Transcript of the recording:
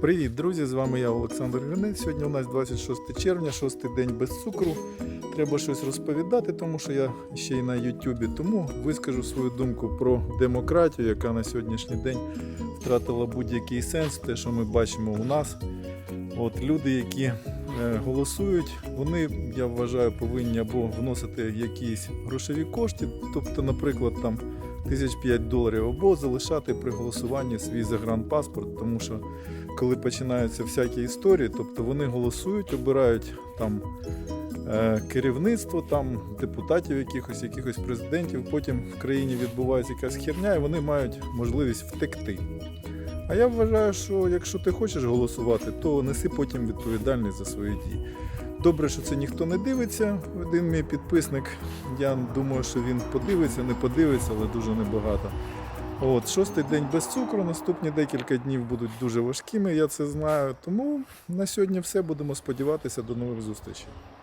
Привіт, друзі! З вами я, Олександр Гринець. Сьогодні у нас 26 червня, шостий день без цукру. Треба щось розповідати, тому що я ще й на Ютубі. Тому вискажу свою думку про демократію, яка на сьогоднішній день втратила будь-який сенс. Те, що ми бачимо у нас. От люди, які е, голосують, вони, я вважаю, повинні або вносити якісь грошові кошти, тобто, наприклад, там тисяч п'ять доларів, або залишати при голосуванні свій загранпаспорт, тому що коли починаються всякі історії, тобто вони голосують, обирають там е, керівництво, там депутатів якихось, якихось президентів, потім в країні відбувається якась херня, і вони мають можливість втекти. А я вважаю, що якщо ти хочеш голосувати, то неси потім відповідальність за свої дії. Добре, що це ніхто не дивиться. Один мій підписник, я думаю, що він подивиться, не подивиться, але дуже небагато. От, шостий день без цукру, наступні декілька днів будуть дуже важкими, я це знаю. Тому на сьогодні все. Будемо сподіватися до нових зустрічей.